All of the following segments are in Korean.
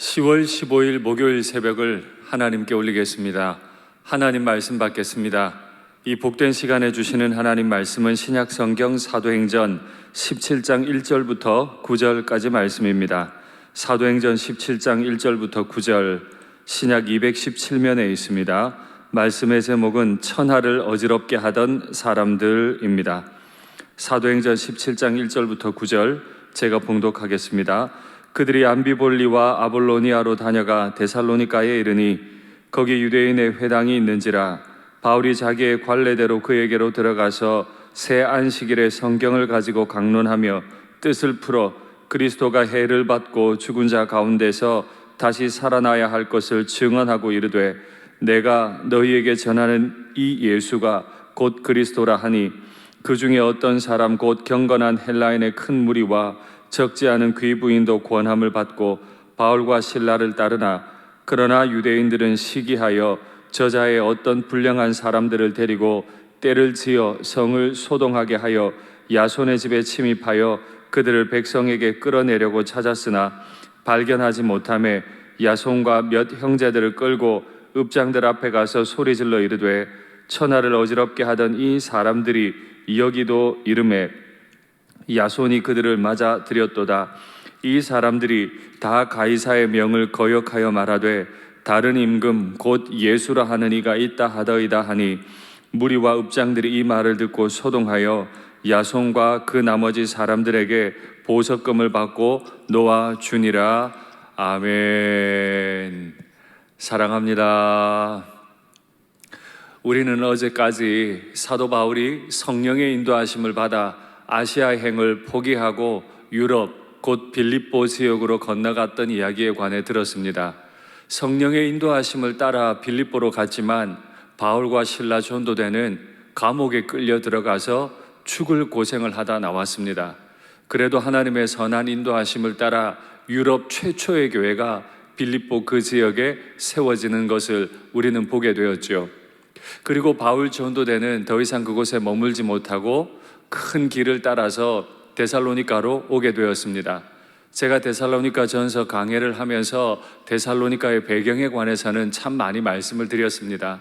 10월 15일 목요일 새벽을 하나님께 올리겠습니다. 하나님 말씀 받겠습니다. 이 복된 시간에 주시는 하나님 말씀은 신약 성경 사도행전 17장 1절부터 9절까지 말씀입니다. 사도행전 17장 1절부터 9절 신약 217면에 있습니다. 말씀의 제목은 천하를 어지럽게 하던 사람들입니다. 사도행전 17장 1절부터 9절 제가 봉독하겠습니다. 그들이 암비볼리와 아볼로니아로 다녀가 데살로니가에 이르니 거기 유대인의 회당이 있는지라 바울이 자기의 관례대로 그에게로 들어가서 새 안식일에 성경을 가지고 강론하며 뜻을 풀어 그리스도가 해를 받고 죽은 자 가운데서 다시 살아나야 할 것을 증언하고 이르되 내가 너희에게 전하는 이 예수가 곧 그리스도라 하니 그 중에 어떤 사람 곧 경건한 헬라인의 큰 무리와 적지 않은 귀부인도 권함을 받고 바울과 신라를 따르나 그러나 유대인들은 시기하여 저자의 어떤 불량한 사람들을 데리고 때를 지어 성을 소동하게 하여 야손의 집에 침입하여 그들을 백성에게 끌어내려고 찾았으나 발견하지 못함에 야손과 몇 형제들을 끌고 읍장들 앞에 가서 소리질러 이르되 천하를 어지럽게 하던 이 사람들이 여기도 이름에 야손이 그들을 맞아 들였도다. 이 사람들이 다 가이사의 명을 거역하여 말하되 다른 임금 곧 예수라 하는 이가 있다 하더이다 하니 무리와 읍장들이 이 말을 듣고 소동하여 야손과 그 나머지 사람들에게 보석금을 받고 놓아 주니라 아멘 사랑합니다. 우리는 어제까지 사도 바울이 성령의 인도하심을 받아 아시아 행을 포기하고 유럽 곧 빌립보 지역으로 건너갔던 이야기에 관해 들었습니다. 성령의 인도하심을 따라 빌립보로 갔지만 바울과 신라 전도대는 감옥에 끌려 들어가서 죽을 고생을 하다 나왔습니다. 그래도 하나님의 선한 인도하심을 따라 유럽 최초의 교회가 빌립보 그 지역에 세워지는 것을 우리는 보게 되었죠. 그리고 바울 전도대는 더 이상 그곳에 머물지 못하고 큰 길을 따라서 데살로니가로 오게 되었습니다. 제가 데살로니가 전서 강해를 하면서 데살로니가의 배경에 관해서는 참 많이 말씀을 드렸습니다.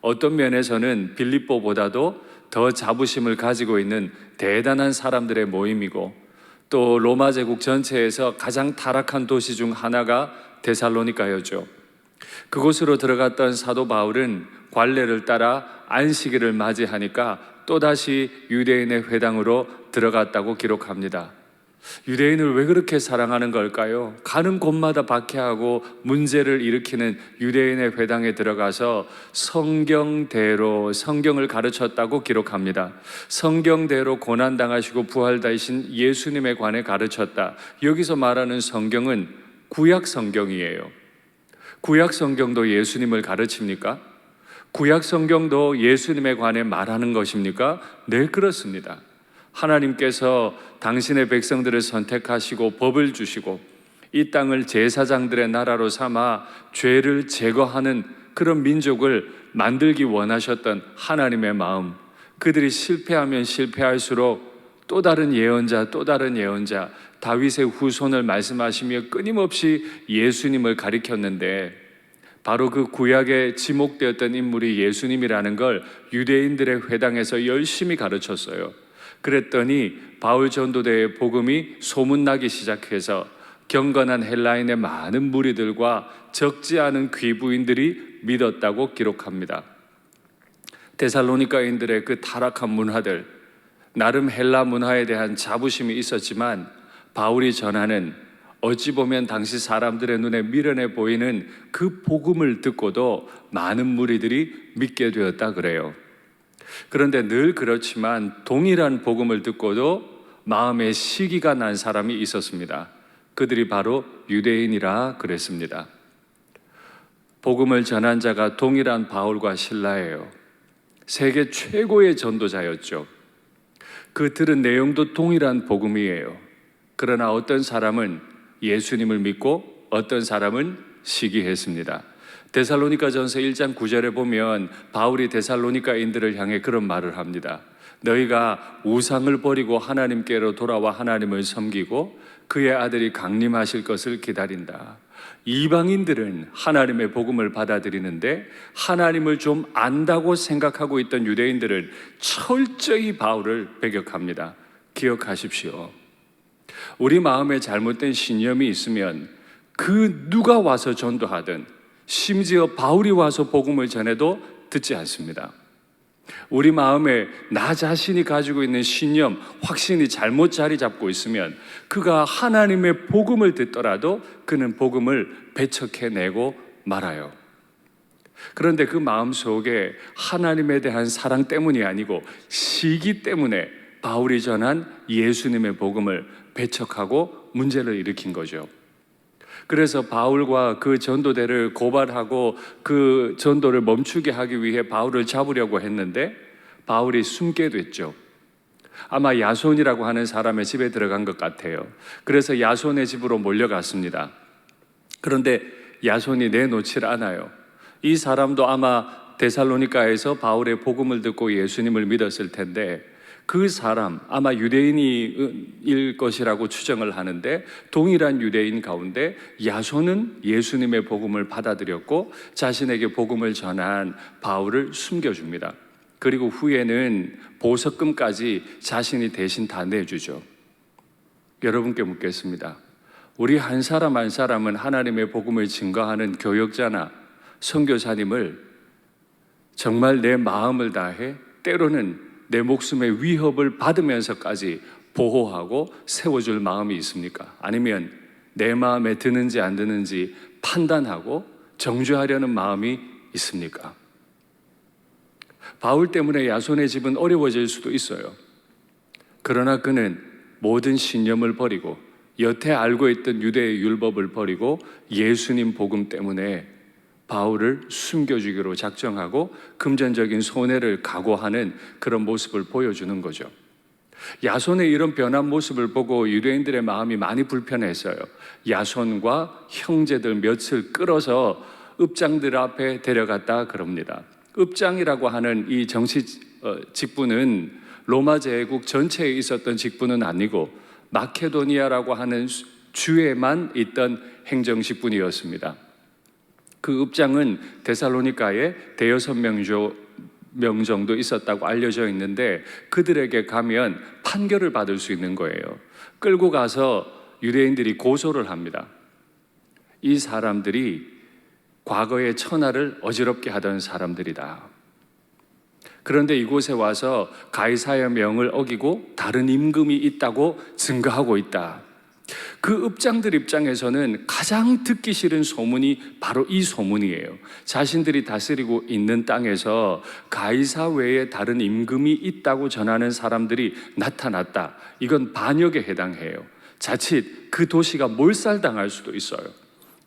어떤 면에서는 빌립보보다도 더 자부심을 가지고 있는 대단한 사람들의 모임이고 또 로마 제국 전체에서 가장 타락한 도시 중 하나가 데살로니가였죠. 그곳으로 들어갔던 사도 바울은 관례를 따라 안식일을 맞이하니까 또다시 유대인의 회당으로 들어갔다고 기록합니다. 유대인을 왜 그렇게 사랑하는 걸까요? 가는 곳마다 박해하고 문제를 일으키는 유대인의 회당에 들어가서 성경대로 성경을 가르쳤다고 기록합니다. 성경대로 고난당하시고 부활다이신 예수님에 관해 가르쳤다. 여기서 말하는 성경은 구약 성경이에요. 구약 성경도 예수님을 가르칩니까? 구약 성경도 예수님에 관해 말하는 것입니까? 네, 그렇습니다. 하나님께서 당신의 백성들을 선택하시고 법을 주시고 이 땅을 제사장들의 나라로 삼아 죄를 제거하는 그런 민족을 만들기 원하셨던 하나님의 마음. 그들이 실패하면 실패할수록 또 다른 예언자, 또 다른 예언자, 다윗의 후손을 말씀하시며 끊임없이 예수님을 가리켰는데 바로 그 구약에 지목되었던 인물이 예수님이라는 걸 유대인들의 회당에서 열심히 가르쳤어요. 그랬더니 바울 전도대의 복음이 소문나기 시작해서 경건한 헬라인의 많은 무리들과 적지 않은 귀부인들이 믿었다고 기록합니다. 데살로니가인들의 그 타락한 문화들, 나름 헬라 문화에 대한 자부심이 있었지만 바울이 전하는 어찌 보면 당시 사람들의 눈에 미련해 보이는 그 복음을 듣고도 많은 무리들이 믿게 되었다 그래요. 그런데 늘 그렇지만 동일한 복음을 듣고도 마음에 시기가 난 사람이 있었습니다. 그들이 바로 유대인이라 그랬습니다. 복음을 전한 자가 동일한 바울과 신라예요. 세계 최고의 전도자였죠. 그 들은 내용도 동일한 복음이에요. 그러나 어떤 사람은 예수님을 믿고 어떤 사람은 시기했습니다. 데살로니가 전서 1장 9절에 보면 바울이 데살로니가인들을 향해 그런 말을 합니다. 너희가 우상을 버리고 하나님께로 돌아와 하나님을 섬기고 그의 아들이 강림하실 것을 기다린다. 이방인들은 하나님의 복음을 받아들이는데 하나님을 좀 안다고 생각하고 있던 유대인들은 철저히 바울을 배격합니다. 기억하십시오. 우리 마음에 잘못된 신념이 있으면 그 누가 와서 전도하든 심지어 바울이 와서 복음을 전해도 듣지 않습니다. 우리 마음에 나 자신이 가지고 있는 신념, 확신이 잘못 자리 잡고 있으면 그가 하나님의 복음을 듣더라도 그는 복음을 배척해내고 말아요. 그런데 그 마음 속에 하나님에 대한 사랑 때문이 아니고 시기 때문에 바울이 전한 예수님의 복음을 배척하고 문제를 일으킨 거죠. 그래서 바울과 그 전도대를 고발하고 그 전도를 멈추게 하기 위해 바울을 잡으려고 했는데 바울이 숨게 됐죠. 아마 야손이라고 하는 사람의 집에 들어간 것 같아요. 그래서 야손의 집으로 몰려갔습니다. 그런데 야손이 내놓질 않아요. 이 사람도 아마 데살로니카에서 바울의 복음을 듣고 예수님을 믿었을 텐데 그 사람 아마 유대인일 것이라고 추정을 하는데 동일한 유대인 가운데 야손은 예수님의 복음을 받아들였고 자신에게 복음을 전한 바울을 숨겨줍니다. 그리고 후에는 보석금까지 자신이 대신 다 내주죠. 여러분께 묻겠습니다. 우리 한 사람 한 사람은 하나님의 복음을 증거하는 교역자나 선교사님을 정말 내 마음을 다해 때로는 내 목숨의 위협을 받으면서까지 보호하고 세워줄 마음이 있습니까? 아니면 내 마음에 드는지 안 드는지 판단하고 정죄하려는 마음이 있습니까? 바울 때문에 야손의 집은 어려워질 수도 있어요. 그러나 그는 모든 신념을 버리고 여태 알고 있던 유대의 율법을 버리고 예수님 복음 때문에 바울을 숨겨주기로 작정하고 금전적인 손해를 각오하는 그런 모습을 보여주는 거죠. 야손의 이런 변한 모습을 보고 유대인들의 마음이 많이 불편했어요. 야손과 형제들 몇을 끌어서 읍장들 앞에 데려갔다 그럽니다. 읍장이라고 하는 이 정치 어, 직분은 로마 제국 전체에 있었던 직분은 아니고 마케도니아라고 하는 주에만 있던 행정 직분이었습니다. 그 읍장은 데살로니카에 대여섯 명 정도 있었다고 알려져 있는데 그들에게 가면 판결을 받을 수 있는 거예요. 끌고 가서 유대인들이 고소를 합니다. 이 사람들이 과거의 천하를 어지럽게 하던 사람들이다. 그런데 이곳에 와서 가이사의 명을 어기고 다른 임금이 있다고 증거하고 있다. 그 읍장들 입장에서는 가장 듣기 싫은 소문이 바로 이 소문이에요. 자신들이 다스리고 있는 땅에서 가이사 외에 다른 임금이 있다고 전하는 사람들이 나타났다. 이건 반역에 해당해요. 자칫 그 도시가 몰살당할 수도 있어요.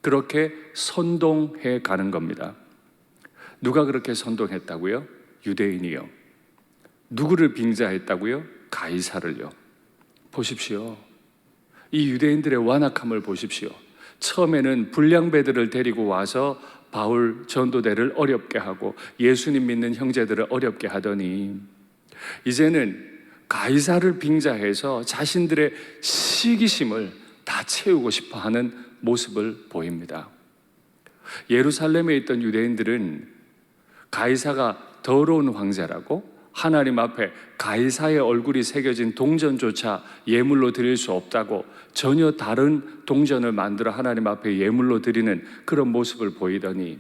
그렇게 선동해 가는 겁니다. 누가 그렇게 선동했다고요? 유대인이요. 누구를 빙자했다고요? 가이사를요. 보십시오. 이 유대인들의 완악함을 보십시오. 처음에는 불량배들을 데리고 와서 바울 전도대를 어렵게 하고 예수님 믿는 형제들을 어렵게 하더니 이제는 가이사를 빙자해서 자신들의 시기심을 다 채우고 싶어 하는 모습을 보입니다. 예루살렘에 있던 유대인들은 가이사가 더러운 황제라고 하나님 앞에 가이사의 얼굴이 새겨진 동전조차 예물로 드릴 수 없다고 전혀 다른 동전을 만들어 하나님 앞에 예물로 드리는 그런 모습을 보이더니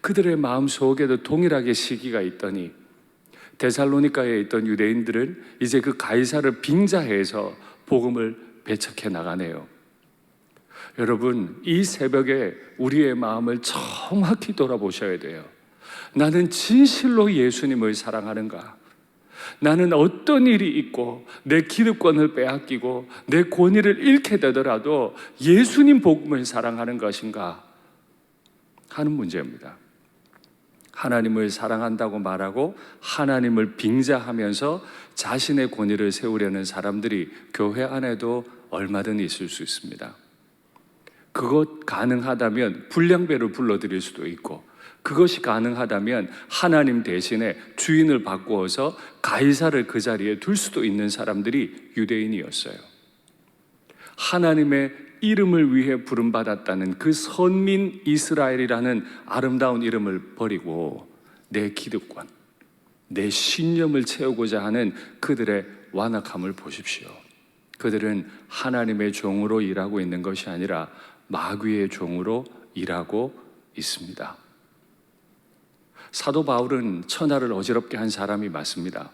그들의 마음 속에도 동일하게 시기가 있더니 데살로니카에 있던 유대인들은 이제 그 가이사를 빙자해서 복음을 배척해 나가네요. 여러분, 이 새벽에 우리의 마음을 정확히 돌아보셔야 돼요. 나는 진실로 예수님을 사랑하는가? 나는 어떤 일이 있고 내 기득권을 빼앗기고 내 권위를 잃게 되더라도 예수님 복음을 사랑하는 것인가 하는 문제입니다. 하나님을 사랑한다고 말하고 하나님을 빙자하면서 자신의 권위를 세우려는 사람들이 교회 안에도 얼마든 있을 수 있습니다. 그것 가능하다면 불량배를 불러드릴 수도 있고 그것이 가능하다면 하나님 대신에 주인을 바꾸어서 가이사를 그 자리에 둘 수도 있는 사람들이 유대인이었어요. 하나님의 이름을 위해 부름받았다는 그 선민 이스라엘이라는 아름다운 이름을 버리고 내 기득권, 내 신념을 채우고자 하는 그들의 완악함을 보십시오. 그들은 하나님의 종으로 일하고 있는 것이 아니라 마귀의 종으로 일하고 있습니다. 사도 바울은 천하를 어지럽게 한 사람이 맞습니다.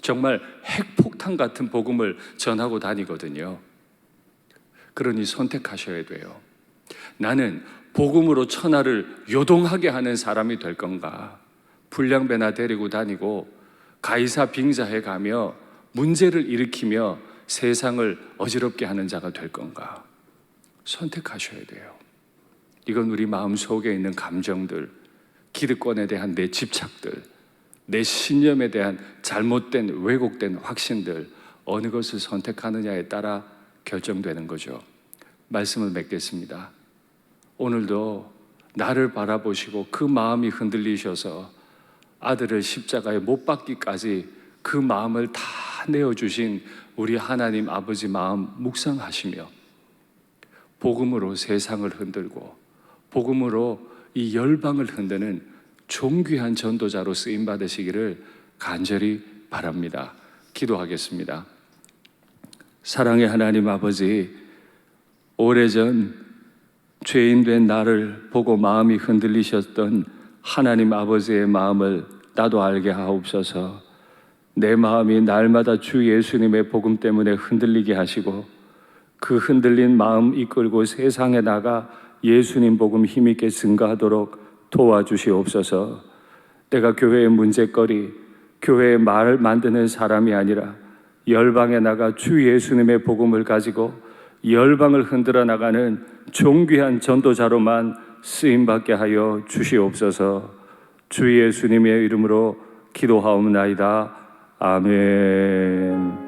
정말 핵폭탄 같은 복음을 전하고 다니거든요. 그러니 선택하셔야 돼요. 나는 복음으로 천하를 요동하게 하는 사람이 될 건가? 불량배나 데리고 다니고 가이사 빙자해 가며 문제를 일으키며 세상을 어지럽게 하는 자가 될 건가? 선택하셔야 돼요. 이건 우리 마음 속에 있는 감정들, 기득권에 대한 내 집착들, 내 신념에 대한 잘못된 왜곡된 확신들 어느 것을 선택하느냐에 따라 결정되는 거죠. 말씀을 맺겠습니다. 오늘도 나를 바라보시고 그 마음이 흔들리셔서 아들을 십자가에 못 박기까지 그 마음을 다 내어주신 우리 하나님 아버지 마음 묵상하시며 복음으로 세상을 흔들고 복음으로 이 열방을 흔드는 존귀한 전도자로 쓰임 받으시기를 간절히 바랍니다. 기도하겠습니다. 사랑의 하나님 아버지, 오래전 죄인 된 나를 보고 마음이 흔들리셨던 하나님 아버지의 마음을 나도 알게 하옵소서. 내 마음이 날마다 주 예수님의 복음 때문에 흔들리게 하시고 그 흔들린 마음 이끌고 세상에 나가 예수님 복음 힘있게 증거하도록 도와주시옵소서. 내가 교회의 문제거리, 교회의 말을 만드는 사람이 아니라 열방에 나가 주 예수님의 복음을 가지고 열방을 흔들어 나가는 존귀한 전도자로만 쓰임 받게 하여 주시옵소서. 주 예수님의 이름으로 기도하옵나이다. 아멘.